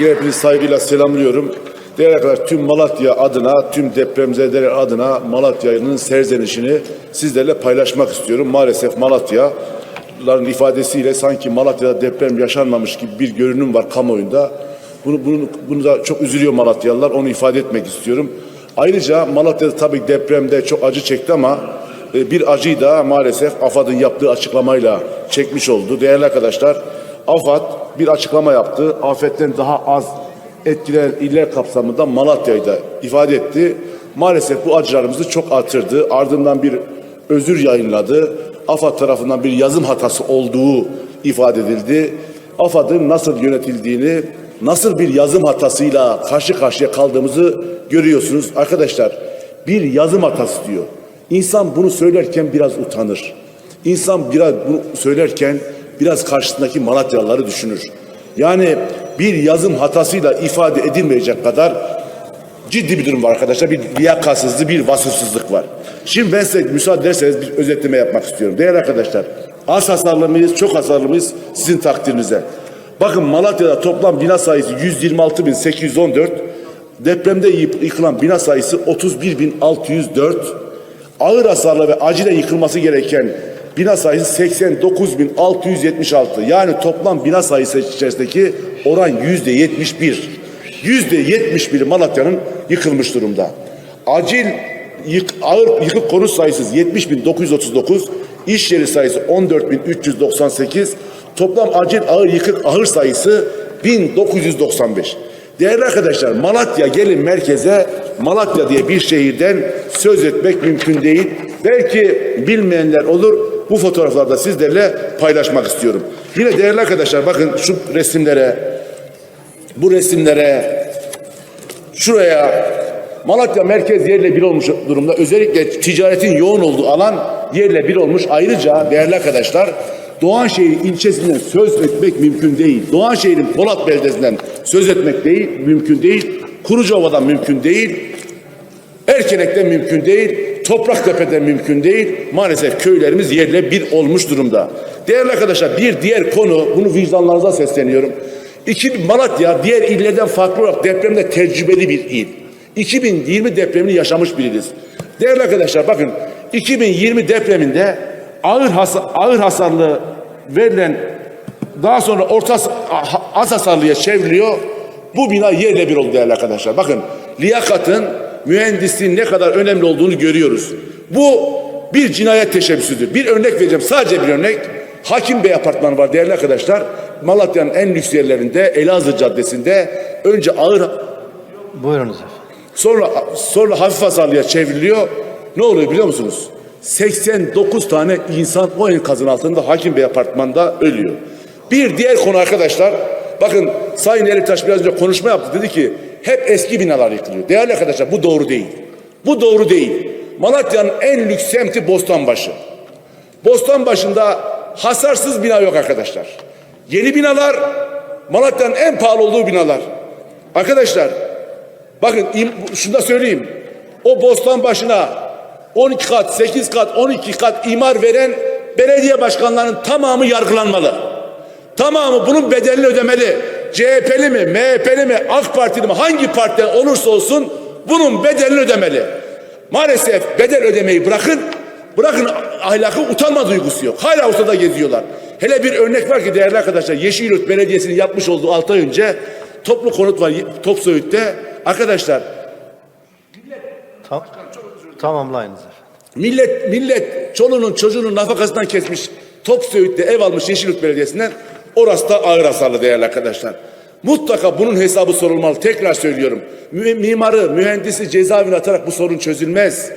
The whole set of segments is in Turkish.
Yine hepinizi saygıyla selamlıyorum. Değerli arkadaşlar tüm Malatya adına, tüm depremzedeler adına Malatya'nın serzenişini sizlerle paylaşmak istiyorum. Maalesef Malatya'ların ifadesiyle sanki Malatya'da deprem yaşanmamış gibi bir görünüm var kamuoyunda. Bunu, bunu, bunu da çok üzülüyor Malatyalılar. Onu ifade etmek istiyorum. Ayrıca Malatya'da tabii depremde çok acı çekti ama e, bir acıyı da maalesef AFAD'ın yaptığı açıklamayla çekmiş oldu. Değerli arkadaşlar, AFAD bir açıklama yaptı. Afetten daha az etkilenen iller kapsamında Malatya'yı da ifade etti. Maalesef bu acılarımızı çok artırdı. Ardından bir özür yayınladı. AFAD tarafından bir yazım hatası olduğu ifade edildi. AFAD'ın nasıl yönetildiğini, nasıl bir yazım hatasıyla karşı karşıya kaldığımızı görüyorsunuz. Arkadaşlar bir yazım hatası diyor. İnsan bunu söylerken biraz utanır. İnsan biraz bunu söylerken biraz karşısındaki Malatyalıları düşünür. Yani bir yazım hatasıyla ifade edilmeyecek kadar ciddi bir durum var arkadaşlar. Bir liyakatsızlık, bir vasıfsızlık var. Şimdi ben size müsaade ederseniz bir özetleme yapmak istiyorum. Değerli arkadaşlar, az hasarlı mıyız, çok hasarlı mıyız sizin takdirinize. Bakın Malatya'da toplam bina sayısı 126.814, depremde yık- yıkılan bina sayısı 31.604, ağır hasarlı ve acilen yıkılması gereken bina sayısı 89.676. Yani toplam bina sayısı içerisindeki oran yüzde 71. Yüzde 71 Malatya'nın yıkılmış durumda. Acil yık, ağır yıkık konut sayısı 70.939, iş yeri sayısı 14.398, toplam acil ağır yıkık ahır sayısı 1995. Değerli arkadaşlar Malatya gelin merkeze Malatya diye bir şehirden söz etmek mümkün değil. Belki bilmeyenler olur. Bu fotoğraflarda sizlerle paylaşmak istiyorum. Yine değerli arkadaşlar bakın şu resimlere, bu resimlere, şuraya Malatya merkez yerle bir olmuş durumda. Özellikle ticaretin yoğun olduğu alan yerle bir olmuş. Ayrıca değerli arkadaşlar Doğanşehir ilçesinden söz etmek mümkün değil. Doğanşehir'in Polat beldesinden söz etmek değil, mümkün değil. Kurucova'dan mümkün değil. Erkenek'ten mümkün değil. Topraktepe'den mümkün değil. Maalesef köylerimiz yerle bir olmuş durumda. Değerli arkadaşlar bir diğer konu, bunu vicdanlarınıza sesleniyorum. İki, Malatya diğer illerden farklı olarak depremde tecrübeli bir il. 2020 depremini yaşamış bir iliz. Değerli arkadaşlar bakın 2020 depreminde ağır, hasa, ağır hasarlı verilen daha sonra orta has- az hasarlıya çevriliyor. Bu bina yerle bir oldu değerli arkadaşlar. Bakın liyakatın, mühendisliğin ne kadar önemli olduğunu görüyoruz. Bu bir cinayet teşebbüsüdür. Bir örnek vereceğim. Sadece bir örnek. Hakim Bey apartmanı var değerli arkadaşlar. Malatya'nın en lüks yerlerinde Elazığ Caddesi'nde önce ağır Buyurunuz efendim. sonra sonra hafif hasarlıya çevriliyor. Ne oluyor biliyor musunuz? 89 tane insan o enkazın altında Hakim Bey apartmanda ölüyor. Bir diğer konu arkadaşlar. Bakın Sayın Eliftaş biraz önce konuşma yaptı. Dedi ki hep eski binalar yıkılıyor. Değerli arkadaşlar bu doğru değil. Bu doğru değil. Malatya'nın en lüks semti Bostanbaşı. Bostanbaşı'nda hasarsız bina yok arkadaşlar. Yeni binalar Malatya'nın en pahalı olduğu binalar. Arkadaşlar bakın şunu da söyleyeyim. O bostan başına 12 kat, 8 kat, 12 kat imar veren belediye başkanlarının tamamı yargılanmalı. Tamamı bunun bedelini ödemeli. CHP'li mi, MHP'li mi, AK Partili mi hangi partiden olursa olsun bunun bedelini ödemeli. Maalesef bedel ödemeyi bırakın, bırakın ahlakı utanma duygusu yok. Hala ortada geziyorlar. Hele bir örnek var ki değerli arkadaşlar Yeşilyurt Belediyesi'nin yapmış olduğu 6 ay önce toplu konut var Topsoyut'te. Arkadaşlar Tam, tamamlayınız efendim. Millet millet çoluğunun çocuğunun nafakasından kesmiş. Top Söğüt'te ev almış Yeşilyurt Belediyesi'nden. Orası da ağır hasarlı değerli arkadaşlar. Mutlaka bunun hesabı sorulmalı. Tekrar söylüyorum. Mimarı, mühendisi cezaevine atarak bu sorun çözülmez.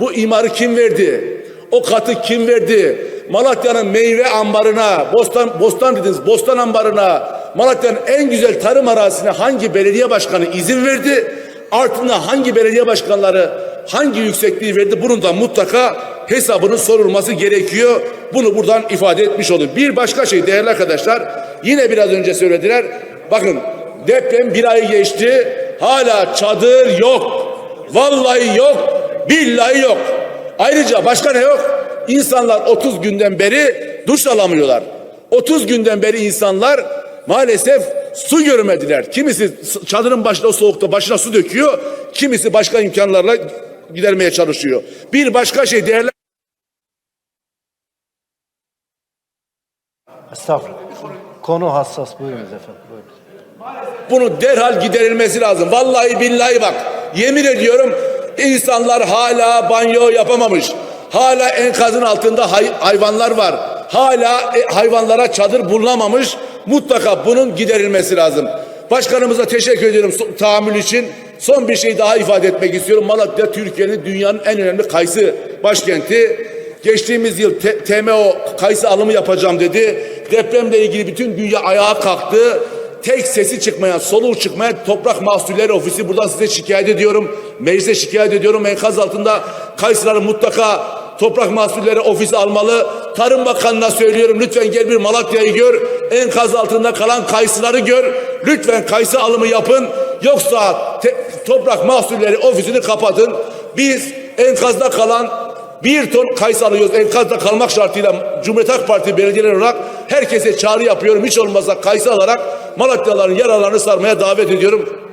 Bu imarı kim verdi? O katı kim verdi? Malatya'nın meyve ambarına, bostan, bostan dediniz, bostan ambarına, Malatya'nın en güzel tarım arazisine hangi belediye başkanı izin verdi? Ardından hangi belediye başkanları hangi yüksekliği verdi? Bunun da mutlaka hesabının sorulması gerekiyor. Bunu buradan ifade etmiş olayım. Bir başka şey değerli arkadaşlar yine biraz önce söylediler. Bakın deprem bir ay geçti. Hala çadır yok. Vallahi yok. Billahi yok. Ayrıca başka ne yok? İnsanlar 30 günden beri duş alamıyorlar. 30 günden beri insanlar maalesef su görmediler. Kimisi çadırın başında o soğukta başına su döküyor. Kimisi başka imkanlarla gidermeye çalışıyor. Bir başka şey değerli Estağfurullah. Konu hassas. Buyurunuz efendim. Buyurunuz. Bunun derhal giderilmesi lazım. Vallahi billahi bak yemin ediyorum insanlar hala banyo yapamamış. Hala enkazın altında hay- hayvanlar var. Hala e, hayvanlara çadır bulunamamış. Mutlaka bunun giderilmesi lazım. Başkanımıza teşekkür ediyorum tahammül için. Son bir şey daha ifade etmek istiyorum. Malatya Türkiye'nin dünyanın en önemli kayısı başkenti. Geçtiğimiz yıl T- TMO kayısı alımı yapacağım dedi. Depremle ilgili bütün dünya ayağa kalktı tek sesi çıkmayan, soluğu çıkmayan Toprak Mahsulleri Ofisi buradan size şikayet ediyorum. Meclise şikayet ediyorum. Enkaz altında kayısıları mutlaka Toprak Mahsulleri Ofisi almalı. Tarım Bakanı'na söylüyorum lütfen gel bir Malatya'yı gör. Enkaz altında kalan kayısıları gör. Lütfen kayısı alımı yapın. Yoksa Toprak Mahsulleri Ofisi'ni kapatın. Biz enkazda kalan bir ton kayısı alıyoruz enkazda kalmak şartıyla Cumhuriyet Halk Parti belediyeler olarak herkese çağrı yapıyorum. Hiç olmazsa kayısı alarak Malatyalıların yaralarını sarmaya davet ediyorum.